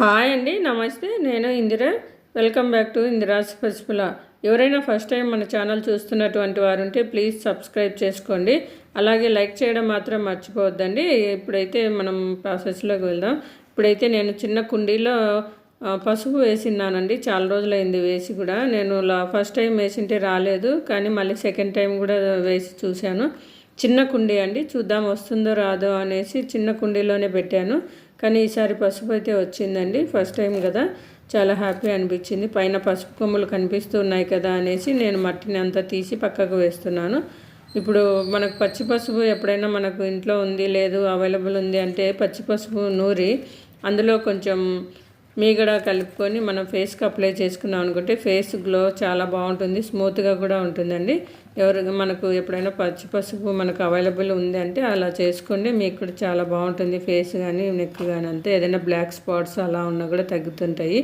Hi అండి నమస్తే నేను Indira. Welcome back to Indira's పసిపుల ఎవరైనా ఫస్ట్ టైం మన ఛానల్ చూస్తున్నటువంటి వారు ఉంటే ప్లీజ్ సబ్స్క్రైబ్ చేసుకోండి. అలాగే లైక్ చేయడం మాత్రం మర్చిపోవద్దండి. ఇప్పుడైతే మనం ప్రాసెస్లోకి వెళ్దాం. ఇప్పుడైతే నేను చిన్న కుండీలో పసుపు వేసిన్నానండి. చాలా రోజులైంది వేసి కూడా. నేను లా ఫస్ట్ టైం వేసింటే రాలేదు. కానీ మళ్ళీ సెకండ్ టైం కూడా వేసి చూశాను. చిన్న కుండీ అండి చూద్దాం వస్తుందో రాదో అనేసి చిన్న కుండీలోనే పెట్టాను. కానీ ఈసారి పసుపు అయితే వచ్చిందండి ఫస్ట్ టైం కదా. చాలా హ్యాపీ అనిపించింది. పైన పసుపు కొమ్ములు కనిపిస్తూ ఉన్నాయి కదా అనేసి నేను మట్టిని అంతా తీసి పక్కకు వేస్తున్నాను. ఇప్పుడు మనకు పచ్చి పసుపు ఎప్పుడైనా మనకు ఇంట్లో ఉంది లేదు అవైలబుల్ ఉంది అంటే పచ్చి పసుపు నూరి అందులో కొంచెం మీగడ కలుపుకొని మనం ఫేస్కి అప్లై చేసుకున్నాం అనుకుంటే ఫేస్ గ్లో చాలా బాగుంటుంది స్మూత్గా కూడా ఉంటుందండి. ఎవరు మనకు ఎప్పుడైనా పచ్చి పసుపు మనకు అవైలబుల్ ఉంది అంటే అలా చేసుకోండి మీకు కూడా చాలా బాగుంటుంది ఫేస్ కానీ నెక్ కానీ అంతే. ఏదైనా బ్లాక్ స్పాట్స్ అలా ఉన్నా కూడా తగ్గుతుంటాయి.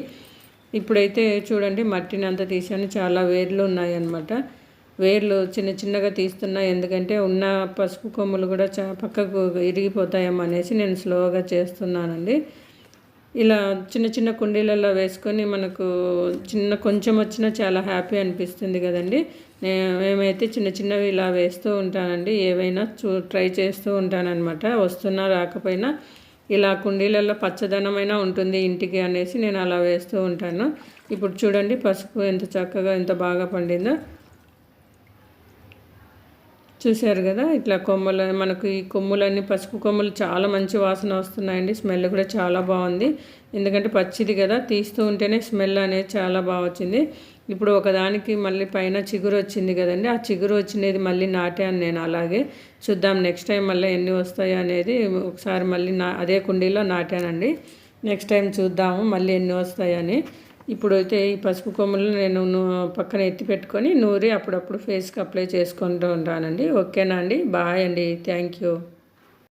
ఇప్పుడైతే చూడండి మట్టిని అంతా తీసాను చాలా వేర్లు ఉన్నాయి అన్నమాట వేర్లు చిన్న చిన్నగా తీస్తున్నా ఎందుకంటే ఉన్న పసుపు కొమ్ములు కూడా చా పక్కకు ఇరిగిపోతాయేమో అనేసి నేను స్లోగా చేస్తున్నానండి. ఇలా చిన్న చిన్న కుండీలలో వేసుకొని మనకు చిన్న కొంచెం వచ్చినా చాలా హ్యాపీ అనిపిస్తుంది కదండి. నే- మేమైతే చిన్న చిన్నవి ఇలా వేస్తూ ఉంటానండి. ఏవైనా చూ ట్రై చేస్తూ ఉంటానన్నమాట. వస్తున్నా రాకపోయినా ఇలా కుండీలలో పచ్చదనమైన ఉంటుంది ఇంటికి అనేసి నేను అలా వేస్తూ ఉంటాను. ఇప్పుడు చూడండి పసుపు ఎంత చక్కగా ఎంత బాగా పండిందో. చూశారు కదా ఇట్లా కొమ్మలు మనకు ఈ కొమ్ములన్నీ పసుపు కొమ్ములు చాలా మంచి వాసన వస్తున్నాయండి స్మెల్ కూడా చాలా బాగుంది. ఎందుకంటే పచ్చిది కదా తీస్తూ ఉంటేనే స్మెల్ అనేది చాలా బాగా వచ్చింది. ఇప్పుడు ఒకదానికి మళ్ళీ పైన చిగురు వచ్చింది కదండి ఆ చిగురు వచ్చినది మళ్ళీ నాటాను నేను అలాగే. చూద్దాం నెక్స్ట్ టైం మళ్ళీ ఎన్ని వస్తాయో అనేది ఒకసారి మళ్ళీ నా అదే కుండీలో నాటానండి. నెక్స్ట్ టైం చూద్దాము మళ్ళీ ఎన్ని వస్తాయని. ఇప్పుడైతే ఈ పసుపు కొమ్ములు నేను పక్కన ఎత్తి పెట్టుకొని నూరి అప్పుడప్పుడు ఫేస్కి అప్లై చేసుకుంటూ ఉంటానండి. ఓకేనా అండి? బాయ్ అండి. Thank you.